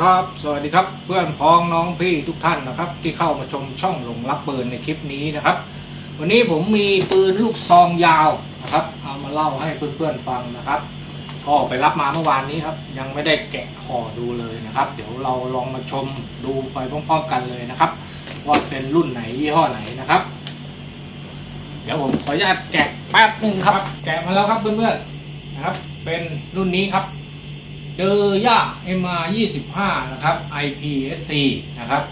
ครับสวัสดีครับเพื่อนพ้องน้องพี่ทุกท่านนะครับ ที่เข้ามาชมช่องหลงรักปืนในคลิปนี้นะครับ วันนี้ผมมีปืนลูกซองยาวนะครับ เอามาเล่าให้เพื่อนๆฟังนะครับ ก็ไปรับมาเมื่อวานนี้ครับ ยังไม่ได้แกะห่อดูเลยนะครับ เดี๋ยวเราลองมาชมดูไปพร้อมๆกันเลยนะครับ ว่าเป็นรุ่นไหนยี่ห้อไหนนะครับ เดี๋ยวผมขออนุญาตแกะแป๊บหนึ่งครับ แกะมาแล้วครับเพื่อนๆนะครับ เป็นรุ่นนี้ครับ เดอย่า MR 25 นะครับ IPSC นะครับ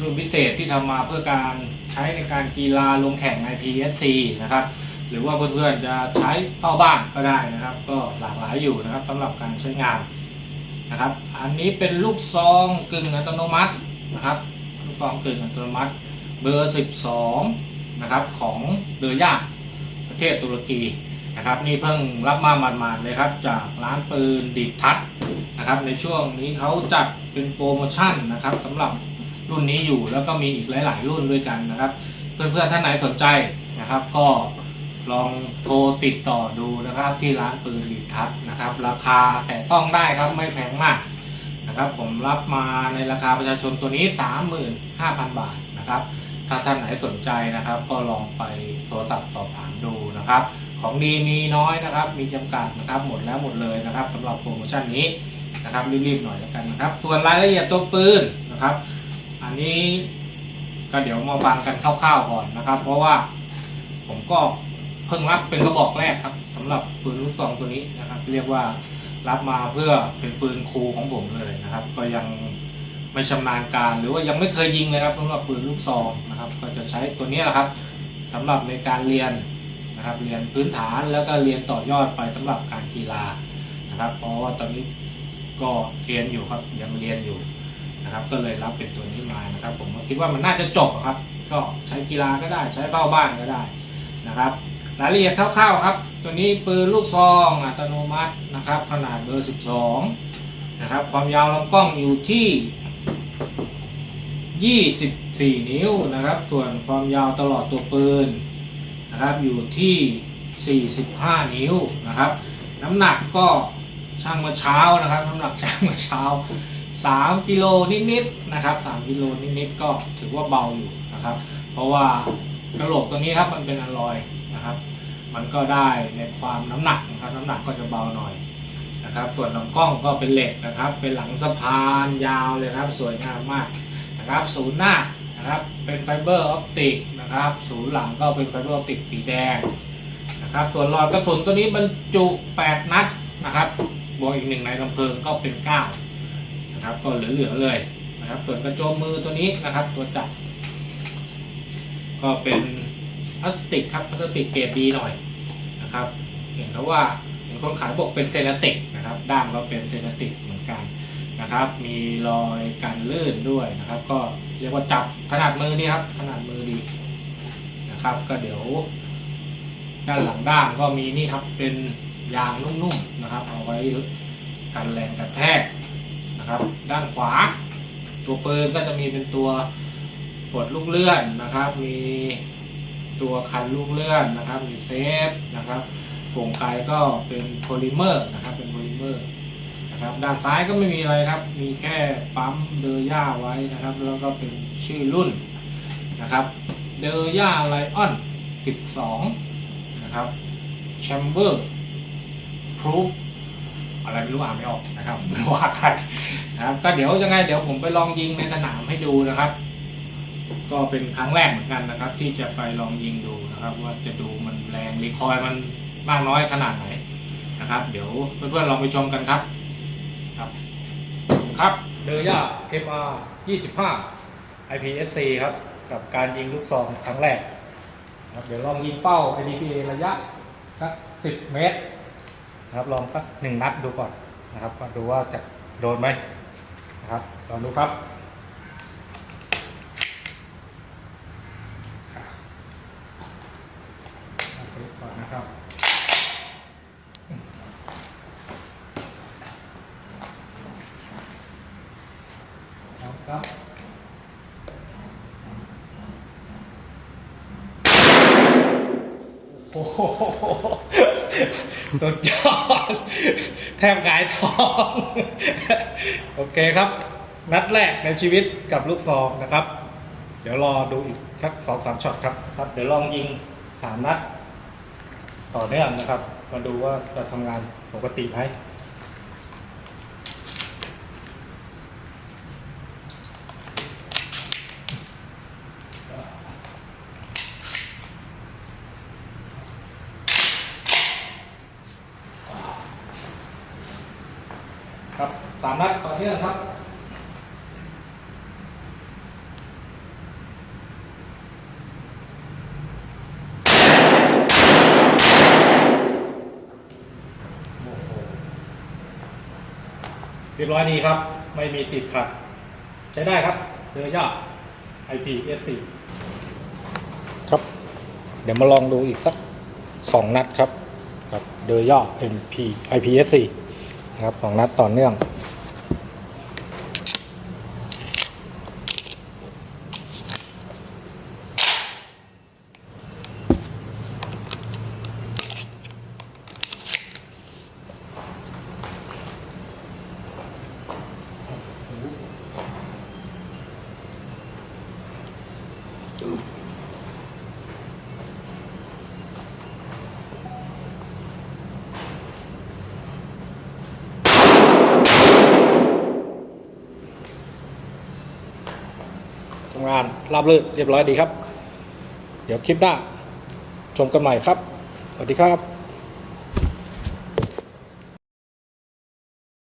รุ่นพิเศษที่ทำมาเพื่อการใช้ในการกีฬาลงแข่ง IPSC นะครับ หรือว่าเพื่อนๆจะใช้เฝ้าบ้านก็ได้นะครับ ก็หลากหลายอยู่นะครับสำหรับการใช้งานนะครับ อันนี้เป็นลูกซองกึ่งอัตโนมัตินะครับ ลูกซองกึ่งอัตโนมัติเบอร์ 12 นะครับของเดอย่าประเทศตุรกี นะครับ นี่เพิ่งรับมาหมาดๆเลยครับจากร้านปืนดิดทัศนะครับ ในช่วงนี้เขาจัดเป็นโปรโมชั่นนะครับสำหรับรุ่นนี้อยู่แล้วก็มีอีกหลาย ๆ รุ่นด้วยกันนะครับ เพื่อนๆท่านไหนสนใจนะครับ ก็ลองโทรติดต่อดูนะครับที่ร้านปืนดิดทัศน์นะครับ ราคาแต่ต้องได้ครับไม่แพงมากนะครับ ผมรับมาในราคาประชาชนตัวนี้ 35,000 บาทนะครับถ้าท่านไหนสนใจนะครับ ก็ลองไปโทรศัพท์สอบถามดูนะครับ ของดีมีน้อยนะครับ มีจำกัดนะครับหมดแล้วหมดเลยนะครับสำหรับโปรโมชั่นนี้นะครับรีบๆหน่อยแล้วกันนะครับ ส่วนรายละเอียดตัวปืนนะครับ อันนี้ก็เดี๋ยวมาฟังกันคร่าวๆก่อนนะครับ เพราะว่าผมก็เพิ่งรับเป็นกระบอกแรกครับสำหรับปืนลูกซองตัวนี้นะครับ เรียกว่ารับมาเพื่อเป็นปืนครูของผมเลยนะครับ ก็ยังไม่ชำนาญการหรือว่ายังไม่เคยยิงเลยครับสำหรับปืนลูกซองนะครับ ก็จะใช้ตัวนี้แหละครับสำหรับในการเรียน นะครับเรียนพื้นฐานแล้วก็เรียนต่อยอดไปสำหรับการกีฬานะครับเพราะว่าตอนนี้ก็เรียนอยู่ครับยังเรียนอยู่นะครับ ก็เลยรับเป็นตัวนี้มานะครับ ผมคิดว่ามันน่าจะจบครับ ก็ใช้กีฬาก็ได้ใช้เฝ้าบ้านก็ได้นะครับรายละเอียดคร่าวๆครับ ตัวนี้ปืนลูกซองอัตโนมัตินะครับ ขนาดเบอร์ 12 นะครับ ความยาวลำกล้องอยู่ที่ 24 นิ้วนะครับ ส่วนความยาวตลอดตัวปืน นะครับอยู่ที่ 45 นิ้วนะครับ น้ำหนักก็ช่างมื่อเช้านะครับน้ำหนักช่างมื่อเช้า 3กิโลนิดๆนะครับ3กิโลนิดๆก็ถือว่าเบาอยู่นะครับ เพราะว่ากระโหลกตัวนี้ครับมันเป็นอลลอยนะครับ มันก็ได้ในความน้ำหนักนะครับน้ำหนักก็จะเบาหน่อยนะครับ ส่วนลำกล้องก็เป็นเหล็กนะครับ เป็นหลังสะพานยาวเลยครับ สวยงามมากนะครับ ศูนย์หน้านะครับ เป็นไฟเบอร์ออปติก นะครับ ศูนย์หลังก็เป็นไฟเบอร์ออปติกสีแดงนะครับ ส่วนหลอดกระสุนตัวนี้บรรจุ 8 นัดนะครับ บวกอีกหนึ่งในลำเพลิงก็เป็น 9 นะครับ ก็เหลือๆเลยนะครับ ส่วนกระโจมมือตัวนี้นะครับ ตัวจับ ก็เป็นพลาสติกครับพลาสติกเกรดดีหน่อยนะครับ เห็นเขาว่าเห็นคนขายบอกเป็นเซราติกนะครับ ด้ามก็เป็นเซราติกเหมือนกันนะครับ มีรอยกันลื่นด้วยนะครับ ก็เรียกว่าจับขนาดมือนี่ครับ ขนาดมือดี นะครับ ก็เดี๋ยวด้านหลังด้ามก็มีนี่ครับเป็นยางนุ่มๆนะครับ เอาไว้กันแรงกระแทกนะครับ ด้านขวา ตัวปืนก็จะมีเป็นตัวปลดลูกเลื่อนนะครับ มีตัวคันลูกเลื่อนนะครับมีเซฟนะครับโครงไกก็เป็นโพลิเมอร์นะครับเป็นโพลิเมอร์นะครับด้านซ้ายก็ไม่มีอะไรครับ มีแค่ปั๊มเดอย่าไว้นะครับ แล้วก็เป็นชื่อรุ่นนะครับ เดอย่าไลออน12 นะครับแชมเบอร์พรูฟอะไรไม่รู้อ่านไม่ออกนะครับไม่ว่ากันนะครับ ก็เดี๋ยวยังไงเดี๋ยวผมไปลองยิงในสนามให้ดูนะครับ ก็เป็นครั้งแรกเหมือนกันนะครับ ที่จะไปลองยิงดูนะครับ ว่าจะดูมันแรงรีคอยมันมากน้อยขนาดไหนนะครับ เดี๋ยวเพื่อนๆลองไปชมกันครับครับครับเดย่า MR 25 IPSC ครับ กับการยิงลูกซองครั้งแรกครับเดี๋ยวลองยิงเป้า IDPA ระยะสัก10เมตรนะครับลองสักหนึ่งนัดดูก่อนนะครับดูว่าจะโดนไหมนะครับลองดูครับก่อนนะครับเอาครับ โอ้โหสุดยอด แทบหงายท้อง โอเคครับ นัดแรกในชีวิตกับลูกซองนะครับ เดี๋ยวรอดูอีกสักสองสามช็อตครับครับ เดี๋ยวลองยิงสามนัด ต่อเนื่องนะครับ มาดูว่าจะทำงานปกติไหม ครับสามนัดต่อเนื่องครับเรียบร้อยดีครับ ไม่มีติดขัด ใช้ได้ครับเรือยอด IPFC ครับ เดี๋ยวมาลองดูอีกสักสองนัดครับครับเดยย่อ MP IPFC นะครับสองนัดต่อเนื่อง ทำงานราบรื่นเรียบร้อยดีครับ เดี๋ยวคลิปหน้าชมกันใหม่ครับ สวัสดีครับ